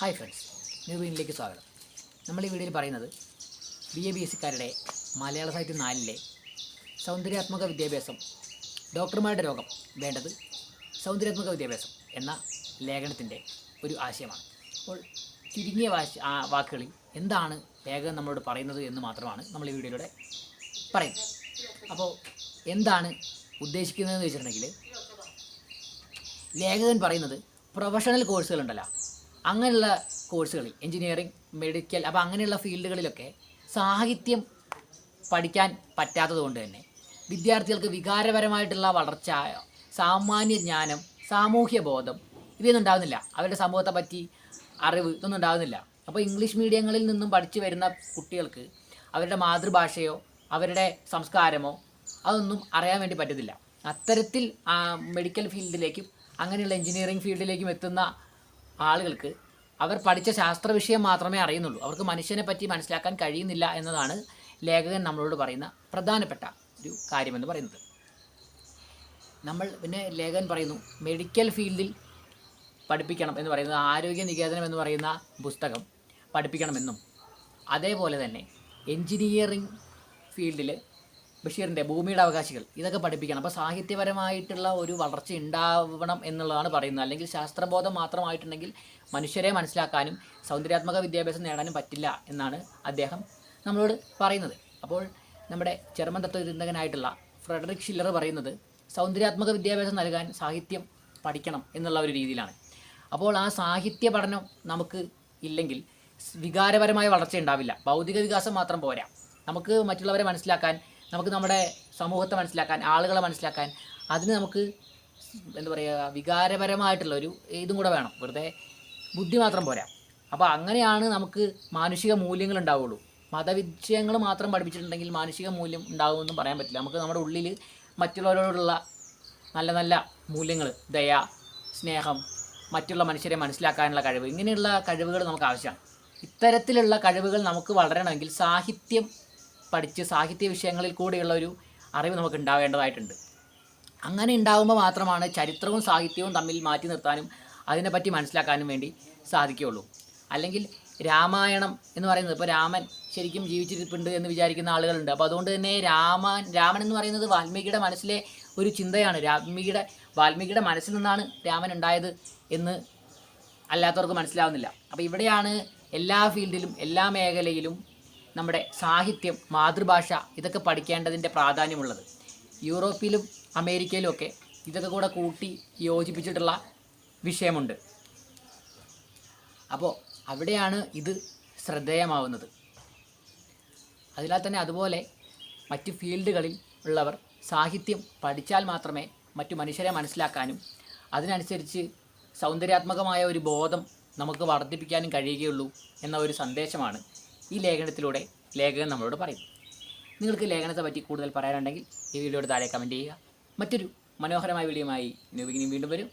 Hi friends new വീനിലേക്ക് സ്വാഗതം. നമ്മൾ ഈ വീഡിയോയിൽ പറയുന്നത് ബി എ ബി എസ് സിക്കാരുടെ മലയാള സാഹിത്യം നാലിലെ സൗന്ദര്യാത്മക വിദ്യാഭ്യാസം ഡോക്ടർമാരുടെ രോഗം വേണ്ടത് സൗന്ദര്യാത്മക വിദ്യാഭ്യാസം എന്ന ലേഖനത്തിന്റെ ഒരു ആശയമാണ്. അപ്പോൾ ചുരുങ്ങിയ വാക്കുകളിൽ എന്താണ് ലേഖനം നമ്മളോട് പറയുന്നത് എന്ന് മാത്രമാണ് നമ്മൾ ഈ വീഡിയോയിലൂടെ പറയുന്നത്. അപ്പോൾ എന്താണ് ഉദ്ദേശിക്കുന്നതെന്ന് വെച്ചിട്ടുണ്ടെങ്കിൽ ലേഖകൻ പറയുന്നത് പ്രൊഫഷണൽ കോഴ്സുകളുണ്ടല്ലോ. അങ്ങനെയുള്ള കോഴ്സുകളിൽ എഞ്ചിനീയറിംഗ് മെഡിക്കൽ അപ്പോൾ അങ്ങനെയുള്ള ഫീൽഡുകളിലൊക്കെ സാഹിത്യം പഠിക്കാൻ പറ്റാത്തതുകൊണ്ട് തന്നെ വിദ്യാർത്ഥികൾക്ക് വികാരപരമായിട്ടുള്ള വളർച്ച സാമാന്യ ജ്ഞാനം സാമൂഹ്യ ബോധം ഇവയൊന്നും ഉണ്ടാകുന്നില്ല അവരുടെ സമൂഹത്തെ പറ്റി അറിവ് ഇതൊന്നും ഉണ്ടാകുന്നില്ല അപ്പോൾ ഇംഗ്ലീഷ് മീഡിയങ്ങളിൽ നിന്നും പഠിച്ചു വരുന്ന കുട്ടികൾക്ക് അവരുടെ മാതൃഭാഷയോ അവരുടെ സംസ്കാരമോ അതൊന്നും അറിയാൻ വേണ്ടി പറ്റത്തില്ല. അത്തരത്തിൽ മെഡിക്കൽ ഫീൽഡിലേക്കും അങ്ങനെയുള്ള എഞ്ചിനീയറിംഗ് ഫീൽഡിലേക്കും എത്തുന്ന ആളുകൾക്ക് അവർ പഠിച്ച ശാസ്ത്ര വിഷയം മാത്രമേ അറിയുന്നുള്ളൂ. അവർക്ക് മനുഷ്യനെ പറ്റി മനസ്സിലാക്കാൻ കഴിയുന്നില്ല എന്നതാണ് ലേഖകൻ നമ്മളോട് പറയുന്ന പ്രധാനപ്പെട്ട ഒരു കാര്യമെന്ന് പറയുന്നത്. നമ്മൾ പിന്നെ ലേഖകൻ പറയുന്നു മെഡിക്കൽ ഫീൽഡിൽ പഠിപ്പിക്കണം എന്ന് പറയുന്നത് ആരോഗ്യ നികേതനം എന്ന് പറയുന്ന പുസ്തകം പഠിപ്പിക്കണമെന്നും. അതേപോലെ തന്നെ എൻജിനീയറിംഗ് ഫീൽഡിൽ ബഷീറിന്റെ ഭൂമിയുടെ അവകാശികൾ. ഇതൊക്കെ പഠിപ്പിക്കണം. അപ്പോൾ സാഹിത്യപരമായിട്ടുള്ള ഒരു വളർച്ച ഉണ്ടാവണം എന്നുള്ളതാണ് പറയുന്നത്. അല്ലെങ്കിൽ ശാസ്ത്രബോധം മാത്രമായിട്ടുണ്ടെങ്കിൽ മനുഷ്യരെ മനസ്സിലാക്കാനും സൗന്ദര്യാത്മക വിദ്യാഭ്യാസം നേടാനും പറ്റില്ല എന്നാണ് അദ്ദേഹം നമ്മളോട് പറയുന്നത്. അപ്പോൾ നമ്മുടെ ചെറുമൻ തത്വചിന്തകനായിട്ടുള്ള ഫ്രെഡറിക് ഷില്ലർ പറയുന്നത് സൗന്ദര്യാത്മക വിദ്യാഭ്യാസം നൽകാൻ സാഹിത്യം പഠിക്കണം എന്നുള്ള ഒരു രീതിയിലാണ്. അപ്പോൾ ആ സാഹിത്യ പഠനം നമുക്ക് ഇല്ലെങ്കിൽ വികാരപരമായ വളർച്ച ഉണ്ടാവില്ല. ഭൗതിക വികാസം മാത്രം പോരാ. നമുക്ക് മറ്റുള്ളവരെ മനസ്സിലാക്കാൻ നമുക്ക് നമ്മുടെ സമൂഹത്തെ മനസ്സിലാക്കാൻ ആളുകളെ മനസ്സിലാക്കാൻ അതിന് നമുക്ക് എന്താ പറയുക വികാരപരമായിട്ടുള്ള ഒരു ഇതും കൂടെ വേണം. വെറുതെ ബുദ്ധി മാത്രം പോരാ. അപ്പോൾ അങ്ങനെയാണ് നമുക്ക് മാനുഷിക മൂല്യങ്ങൾ ഉണ്ടാവുള്ളൂ. മതവിഷയങ്ങൾ മാത്രം പഠിപ്പിച്ചിട്ടുണ്ടെങ്കിൽ മാനുഷിക മൂല്യം ഉണ്ടാകുമെന്നും പറയാൻ പറ്റില്ല. നമുക്ക് നമ്മുടെ ഉള്ളിൽ മറ്റുള്ളവരോടുള്ള നല്ല നല്ല മൂല്യങ്ങൾ ദയ സ്നേഹം മറ്റുള്ള മനുഷ്യരെ മനസ്സിലാക്കാനുള്ള കഴിവ് ഇങ്ങനെയുള്ള കഴിവുകൾ നമുക്ക് ആവശ്യമാണ്. ഇത്തരത്തിലുള്ള കഴിവുകൾ നമുക്ക് വളരണമെങ്കിൽ സാഹിത്യം പഠിച്ച് സാഹിത്യ വിഷയങ്ങളിൽ കൂടെയുള്ള ഒരു അറിവ് നമുക്ക് ഉണ്ടാവേണ്ടതായിട്ടുണ്ട് അങ്ങനെ ഉണ്ടാകുമ്പോൾ മാത്രമാണ് ചരിത്രവും സാഹിത്യവും തമ്മിൽ മാറ്റി നിർത്താനും അതിനെപ്പറ്റി മനസ്സിലാക്കാനും വേണ്ടി സാധിക്കുകയുള്ളൂ. അല്ലെങ്കിൽ രാമായണം എന്ന് പറയുന്നത് ഇപ്പോൾ രാമൻ ശരിക്കും ജീവിച്ചിരിപ്പുണ്ട് എന്ന് വിചാരിക്കുന്ന ആളുകളുണ്ട്. അപ്പോൾ അതുകൊണ്ട് തന്നെ രാമൻ രാമൻ എന്ന് പറയുന്നത് വാൽമീകിയുടെ മനസ്സിലെ ഒരു ചിന്തയാണ്. വാൽമീകിയുടെ വാൽമീകിയുടെ മനസ്സിൽ നിന്നാണ് രാമൻ ഉണ്ടായത് എന്ന് അല്ലാത്തവർക്ക് മനസ്സിലാവുന്നില്ല. അപ്പോൾ ഇവിടെയാണ് എല്ലാ ഫീൽഡിലും എല്ലാ മേഖലയിലും നമ്മുടെ സാഹിത്യം മാതൃഭാഷ ഇതൊക്കെ പഠിക്കേണ്ടതിന്റെ പ്രാധാന്യമുള്ളത്. യൂറോപ്പിലും അമേരിക്കയിലും ഒക്കെ ഇതൊക്കെ കൂടെ കൂട്ടി യോജിപ്പിച്ചിട്ടുള്ള വിഷയമുണ്ട്. അപ്പോൾ അവിടെയാണ് ഇത് ശ്രദ്ധേയമാവുന്നത്. അതിനാൽ തന്നെ അതുപോലെ മറ്റ് ഫീൽഡുകളിൽ ഉള്ളവർ സാഹിത്യം പഠിച്ചാൽ മാത്രമേ മറ്റു മനുഷ്യരെ മനസ്സിലാക്കാനും അതിനനുസരിച്ച് സൗന്ദര്യാത്മകമായ ഒരു ബോധം നമുക്ക് വർദ്ധിപ്പിക്കാനും കഴിയുകയുള്ളൂ എന്ന ഒരു സന്ദേശമാണ് ഈ ലേഖനത്തിലൂടെ ലേഖകൻ നമ്മളോട് പറയും. നിങ്ങൾക്ക് ലേഖനത്തെ പറ്റി കൂടുതൽ പറയാനുണ്ടെങ്കിൽ ഈ വീഡിയോയുടെ താഴെ കമന്റ് ചെയ്യുക. മറ്റൊരു മനോഹരമായ വീഡിയോയുമായി വീണ്ടും വരും.